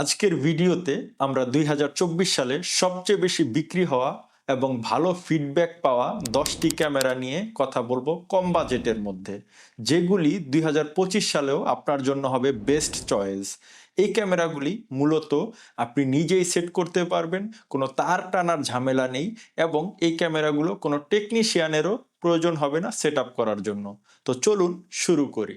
আজকের ভিডিওতে আমরা দুই হাজার চব্বিশ সালে সবচেয়ে বেশি বিক্রি হওয়া এবং ভালো ফিডব্যাক পাওয়া দশটি ক্যামেরা নিয়ে কথা বলব কম বাজেটের মধ্যে, যেগুলি দুই হাজার পঁচিশ সালেও আপনার জন্য হবে বেস্ট চয়েস এই ক্যামেরাগুলি মূলত আপনি নিজেই সেট করতে পারবেন, কোনো তার টানার ঝামেলা নেই এবং এই ক্যামেরাগুলো কোনো টেকনিশিয়ানেরও প্রয়োজন হবে না সেট করার জন্য। তো চলুন শুরু করি।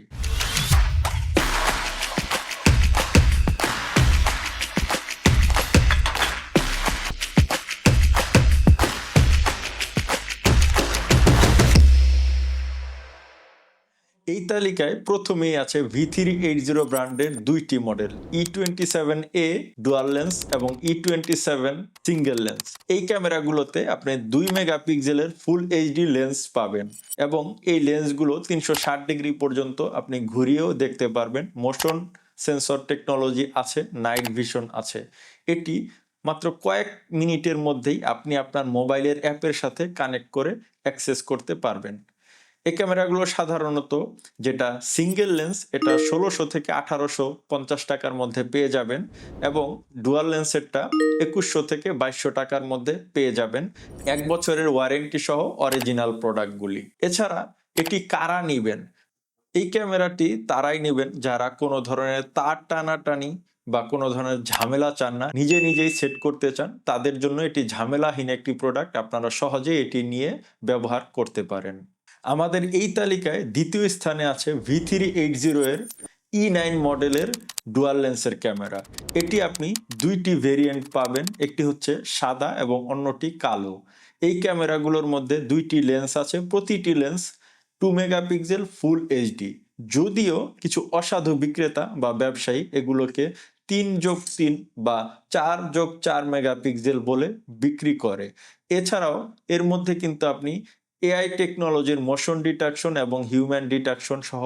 এই তালিকায় প্রথমেই আছে ভি থ্রি এইট জিরো ব্র্যান্ডের দুইটি model E twenty seven A dual lens এবং E twenty seven single lens এই ক্যামেরাগুলোতে আপনি দুই মেগাপিক্সেলের ফুল এইচডি লেন্স পাবেন এবং এই লেন্সগুলো তিনশো ষাট ডিগ্রি পর্যন্ত আপনি ঘুরিয়েও দেখতে পারবেন। মোশন সেন্সর টেকনোলজি আছে নাইট ভিশন আছে। এটি মাত্র কয়েক মিনিটের মধ্যেই আপনি আপনার মোবাইলের অ্যাপের সাথে কানেক্ট করে অ্যাক্সেস করতে পারবেন। এই ক্যামেরাগুলো সাধারণত যেটা সিঙ্গেল লেন্স এটা ষোলোশো থেকে আঠারোশো পঞ্চাশ টাকার মধ্যে পেয়ে যাবেন এবং ডুয়াল লেন্সেরটা একুশশো থেকে বাইশশো টাকার মধ্যে পেয়ে যাবেন। এক বছরের ওয়ারেন্টি সহ অরিজিনাল প্রোডাক্টগুলি এছাড়া এটি কারা নিবেন? এই ক্যামেরাটি তারাই নেবেন যারা কোনো ধরনের তার টানাটানি বা কোনো ধরনের ঝামেলা চান না, নিজে নিজেই সেট করতে চান, তাদের জন্য এটি ঝামেলাহীন একটি প্রোডাক্ট আপনারা সহজেই এটি নিয়ে ব্যবহার করতে পারেন। আমাদের এই তালিকায় দ্বিতীয় স্থানে আছে ভি থ্রি এইট জিরো এর ই নাইন মডেলের ডুয়াল লেন্সের ক্যামেরা। এটি আপনি দুইটি ভেরিয়েন্ট পাবেন, একটি হচ্ছে সাদা এবং অন্যটি কালো। এই ক্যামেরাগুলোর মধ্যে দুইটি লেন্স আছে, প্রতিটি lens two megapixel full HD যদিও কিছু অসাধু বিক্রেতা বা ব্যবসায়ী এগুলোকে তিন যোগ তিন বা চার যোগ চার মেগাপিক্সেল বলে বিক্রি করে। এছাড়াও এর মধ্যে কিন্তু আপনি এআই টেকনোলজির মোশন ডিটাকশন এবং হিউম্যান ডিটাকশন সহ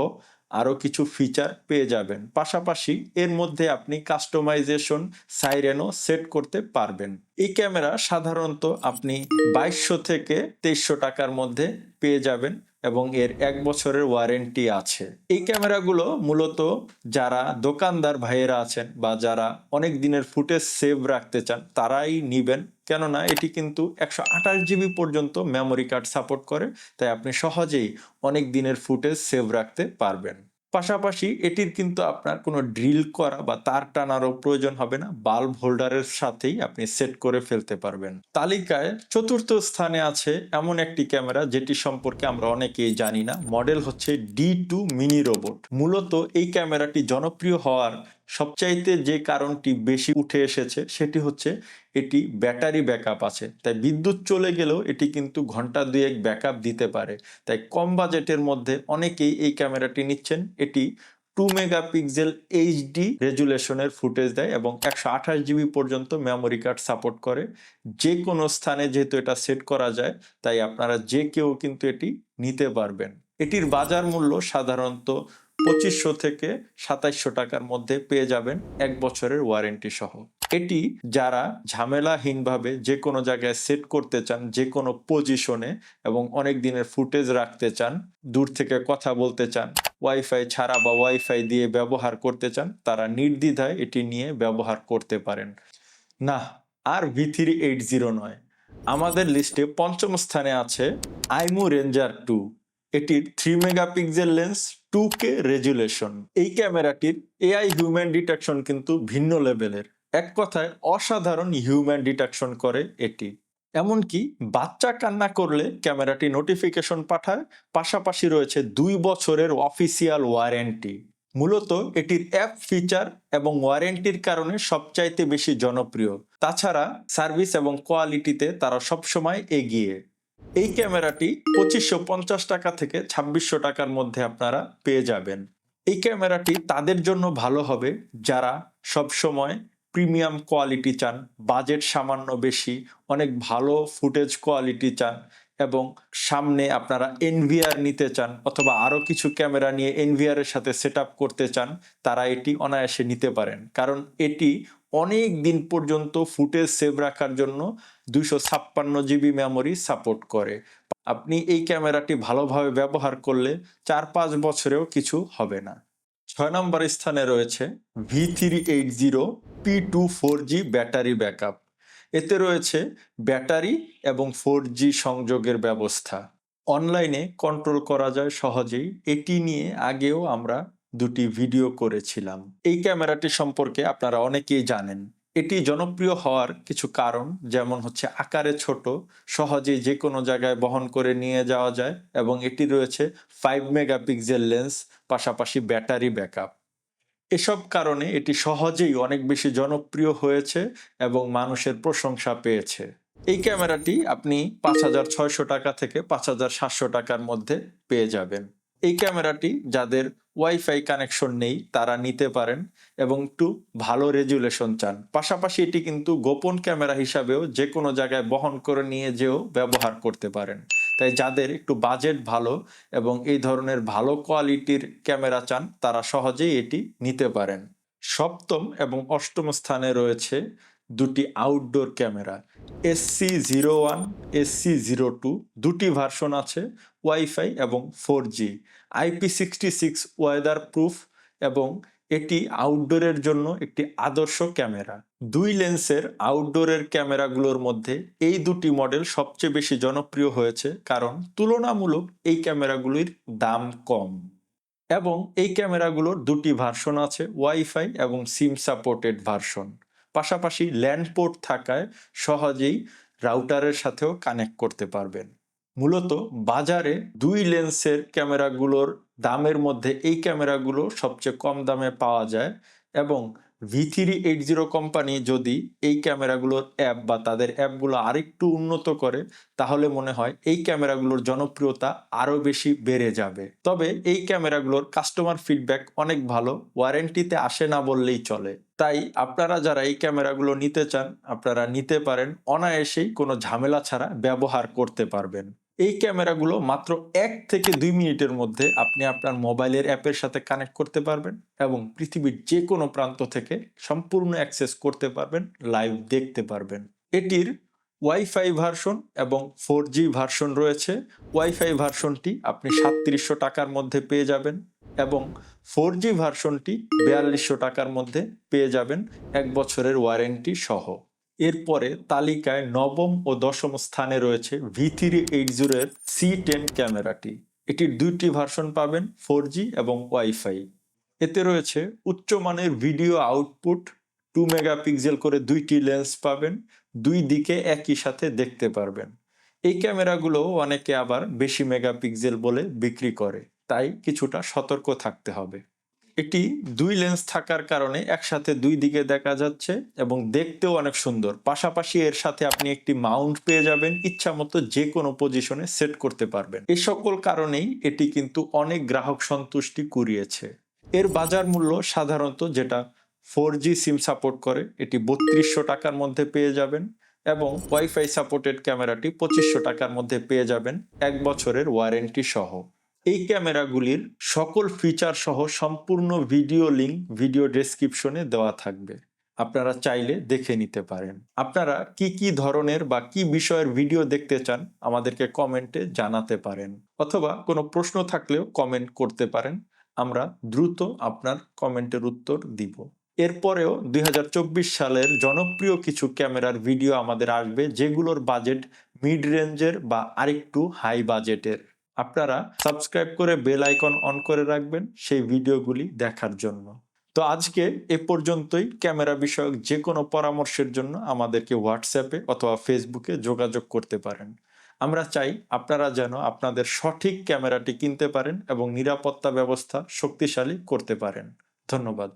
আরও কিছু ফিচার পেয়ে যাবেন। পাশাপাশি এর মধ্যে আপনি কাস্টমাইজেশন সাইরেনও সেট করতে পারবেন। এই ক্যামেরা সাধারণত আপনি বাইশশো থেকে তেইশশো টাকার মধ্যে পেয়ে যাবেন। এবং এর এক বছরের ওয়ারেন্টি আছে। এই ক্যামেরাগুলো মূলত যারা দোকানদার ভাইয়েরা আছেন বা যারা অনেক দিনের ফুটেজ সেভ রাখতে চান, তারাই নিবেন। কেননা এটি কিন্তু একশো আঠাশ জিবি পর্যন্ত মেমোরি কার্ড সাপোর্ট করে, তাই আপনি সহজেই অনেক দিনের ফুটেজ সেভ রাখতে পারবেন। পাশাপাশি এটির কিন্তু আপনার কোনো ড্রিল করা বা তার টানারও প্রয়োজন হবে না। বাল্ব হোল্ডারের সাথেই আপনি সেট করে ফেলতে পারবেন। তালিকায় চতুর্থ স্থানে আছে এমন একটি ক্যামেরা যেটি সম্পর্কে আমরা অনেকেই জানি না। মডেল হচ্ছে ডি টু মিনি রোবট মূলত এই ক্যামেরাটি জনপ্রিয় হওয়ার সবচাইতে যে কারণটি বেশি উঠে এসেছে সেটি হচ্ছে এটি ব্যাটারি ব্যাকআপ আছে। তাই বিদ্যুৎ চলে গেলেও এটি কিন্তু ঘণ্টা দুয়েক ব্যাকআপ দিতে পারে। তাই কম বাজেটের মধ্যে অনেকেই এই ক্যামেরাটি নিচ্ছেন। এটি টু মেগাপিক্সেল এইচডি রেজুলেশনের ফুটেজ দেয় এবং একশো আঠাশ জিবি পর্যন্ত মেমোরি কার্ড সাপোর্ট করে। যে কোনো স্থানে যেহেতু এটা সেট করা যায়, তাই আপনারা যে কেউ কিন্তু এটি নিতে পারবেন। এটির বাজার মূল্য সাধারণত পঁচিশশো থেকে সাতাইশশো টাকার মধ্যে পেয়ে যাবেন এক বছরের ওয়ারেন্টি সহ। এটি যারা ঝামেলাহীনভাবে যে কোনো জায়গায় সেট করতে চান, যে কোনো পজিশনে এবং অনেক দিনের ফুটেজ রাখতে চান, দূর থেকে কথা বলতে চান, ওয়াইফাই ছাড়া বা ওয়াইফাই দিয়ে ব্যবহার করতে চান, তারা নির্দ্বিধায় এটি নিয়ে ব্যবহার করতে পারেন। না, আর ভি থ্রি এইট জিরো নয়। আমাদের লিস্টে পঞ্চম স্থানে আছে আইমু রেঞ্জার টু। এটির three megapixel lens two K resolution এই ক্যামেরাটির এআই হিউম্যান ডিটেকশন কিন্তু ভিন্ন লেভেলের। এক কথায়, অসাধারণ হিউম্যান ডিটেকশন করে এটি। এমনকি বাচ্চা কান্না করলে ক্যামেরাটি নোটিফিকেশন পাঠায়, পাশাপাশি রয়েছে দুই বছরের অফিসিয়াল ওয়ারেন্টি মূলত এটির অ্যাপ ফিচার এবং ওয়ারেন্টির কারণে সবচাইতে বেশি জনপ্রিয়। তাছাড়া সার্ভিস এবং কোয়ালিটিতে তারা সবসময় এগিয়ে। এই ক্যামেরাটি পঁচিশশো পঞ্চাশ টাকা থেকে ছাব্বিশশো টাকার মধ্যে আপনারা পেয়ে যাবেন। এই ক্যামেরাটি তাদের জন্য ভালো হবে যারা সবসময় প্রিমিয়াম কোয়ালিটি চান, বাজেট সামান্য বেশি, অনেক ভালো ফুটেজ কোয়ালিটি চান এবং সামনে আপনারা এনভিআর নিতে চান অথবা আরও কিছু ক্যামেরা নিয়ে এনভিআর এর সাথে সেট করতে চান, তারা এটি অনায়াসে নিতে পারেন। কারণ এটি অনেক দিন পর্যন্ত ফুটেজ সেভ রাখার জন্য দুশো ছাপ্পান্ন জিবি মেমোরি সাপোর্ট করে। আপনি এই ক্যামেরাটি ভালোভাবে ব্যবহার করলে চার পাঁচ বছরেও কিছু হবে না। ছয় নম্বর স্থানে রয়েছে V three eight zero P two four G battery backup. এতে রয়েছে ব্যাটারি এবং ফোর জি সংযোগের ব্যবস্থা। অনলাইনে কন্ট্রোল করা যায় সহজেই। এটি নিয়ে আগেও আমরা দুটি ভিডিও করেছিলাম। এই ক্যামেরাটি সম্পর্কে আপনারা অনেকেই জানেন। এটি জনপ্রিয় হওয়ার কিছু কারণ, যেমন হচ্ছে আকারে ছোট, সহজেই যে কোনো জায়গায় বহন করে নিয়ে যাওয়া যায়, এবং এটি রয়েছে ফাইভ মেগাপিক্সেল লেন্স পাশাপাশি ব্যাটারি ব্যাকআপ। এসব কারণে এটি সহজেই অনেক বেশি জনপ্রিয় হয়েছে এবং মানুষের প্রশংসা পেয়েছে। এই ক্যামেরাটি আপনি পাঁচ হাজার ছয়শো টাকা থেকে পাঁচ হাজার সাতশো টাকার মধ্যে পেয়ে যাবেন। এই ক্যামেরাটি যাদের ওয়াইফাই কানেকশন নেই, তারা নিতে পারেন এবং একটু ভালো রেজুলেশন চান। পাশাপাশি এটি কিন্তু গোপন ক্যামেরা হিসাবেও যে কোনো জায়গায় বহন করে নিয়ে যেও ব্যবহার করতে পারেন। তাই যাদের একটু বাজেট ভালো এবং এই ধরনের ভালো কোয়ালিটির ক্যামেরা চান, তারা সহজেই এটি নিতে পারেন। সপ্তম এবং অষ্টম স্থানে রয়েছে দুটি outdoor camera. SC zero one SC zero two দুটি ভার্সন আছে ওয়াইফাই এবং four G IP sixty six weather proof এবং এটি আউটডোরের জন্য একটি আদর্শ ক্যামেরা। দুই লেন্সের আউটডোরের ক্যামেরাগুলোর মধ্যে এই দুটি মডেল সবচেয়ে বেশি জনপ্রিয় হয়েছে কারণ তুলনামূলক এই ক্যামেরাগুলির দাম কম। এবং এই ক্যামেরাগুলোর দুটি ভার্সন আছে ওয়াইফাই এবং সিম সাপোর্টেড ভার্সন পাশাপাশি ল্যান্ড পোর্ট থাকায় সহজেই রাউটারের সাথেও কানেক্ট করতে পারবেন। মূলত বাজারে দুই লেন্সের ক্যামেরাগুলোর দামের মধ্যে এই ক্যামেরাগুলো সবচেয়ে কম দামে পাওয়া যায় এবং V three eight zero company যদি এই ক্যামেরাগুলোর অ্যাপ বা তাদের অ্যাপগুলো আরেকটু উন্নত করে, তাহলে মনে হয় এই ক্যামেরাগুলোর জনপ্রিয়তা আরও বেশি বেড়ে যাবে। তবে এই ক্যামেরাগুলোর কাস্টমার ফিডব্যাক অনেক ভালো, ওয়ারেন্টিতে আসে না বললেই চলে। তাই আপনারা যারা এই ক্যামেরাগুলো নিতে চান, আপনারা নিতে পারেন, অনায়াসেই কোনো ঝামেলা ছাড়া ব্যবহার করতে পারবেন। এই ক্যামেরাগুলো মাত্র এক থেকে দুই মিনিটের মধ্যে আপনি আপনার মোবাইলের অ্যাপের সাথে কানেক্ট করতে পারবেন এবং পৃথিবীর যে কোনো প্রান্ত থেকে সম্পূর্ণ অ্যাক্সেস করতে পারবেন, লাইভ দেখতে পারবেন। এটির ওয়াইফাই ভার্সন এবং ফোর জি ভার্সন রয়েছে। ওয়াইফাই ভার্সনটি আপনি সাতত্রিশশো টাকার মধ্যে পেয়ে যাবেন এবং ফোর জি ভার্সনটি বিয়াল্লিশশো টাকার মধ্যে পেয়ে যাবেন এক বছরের ওয়ারেন্টি সহ। এরপরে তালিকায় নবম ও দশম স্থানে রয়েছে ভি থ্রি এইট জিরোর সি টেন ক্যামেরাটি। এটির দুইটি ভার্সন পাবেন ফোর জি এবং ওয়াইফাই এতে রয়েছে উচ্চমানের ভিডিও আউটপুট, টু মেগাপিক্সেল করে দুইটি লেন্স পাবেন, দুই দিকে একই সাথে দেখতে পারবেন। এই ক্যামেরাগুলো অনেকে আবার বেশি মেগাপিক্সেল বলে বিক্রি করে, তাই কিছুটা সতর্ক থাকতে হবে। এটি দুই লেন্স থাকার কারণে একসাথে দুই দিকে দেখা যাচ্ছে এবং দেখতেও অনেক সুন্দর। পাশাপাশি এর সাথে আপনি একটি মাউন্ট পেয়ে যাবেন ইচ্ছা মতো যে কোনো পজিশনে সেট করতে পারবেন। এই সকল কারণেই এটি কিন্তু অনেক গ্রাহক সন্তুষ্টি কুড়িয়েছে। এর বাজার মূল্য সাধারণত যেটা ফোর জি সিম সাপোর্ট করে, এটি বত্রিশশো টাকার মধ্যে পেয়ে যাবেন এবং ওয়াইফাই সাপোর্টেড ক্যামেরাটি পঁচিশশো টাকার মধ্যে পেয়ে যাবেন এক বছরের ওয়ারেন্টি সহ। এই ক্যামেরাগুলির সকল ফিচার সহ সম্পূর্ণ ভিডিও লিঙ্ক ভিডিও ডেসক্রিপশনে দেওয়া থাকবে। আপনারা চাইলে দেখে নিতে পারেন। আপনারা কি কি ধরনের বা কি বিষয়ের ভিডিও দেখতে চান, আমাদেরকে কমেন্টে জানাতে পারেন। অথবা কোনো প্রশ্ন থাকলেও কমেন্ট করতে পারেন। আমরা দ্রুত আপনার কমেন্টের উত্তর দিব। এরপরেও দুই হাজার চব্বিশ সালের জনপ্রিয় কিছু ক্যামেরার ভিডিও আমাদের আসবে, যেগুলোর বাজেট মিড রেঞ্জের বা আরেকটু হাই বাজেটের আপনারা সাবস্ক্রাইব করে বেল আইকন অন করে রাখবেন সেই ভিডিওগুলি দেখার জন্য। তো আজকে এ পর্যন্তই। ক্যামেরা বিষয়ক যে কোনো পরামর্শের জন্য আমাদেরকে হোয়াটসঅ্যাপে অথবা ফেসবুকে যোগাযোগ করতে পারেন। আমরা চাই আপনারা যেন আপনাদের সঠিক ক্যামেরাটি কিনতে পারেন এবং নিরাপত্তা ব্যবস্থা শক্তিশালী করতে পারেন। ধন্যবাদ।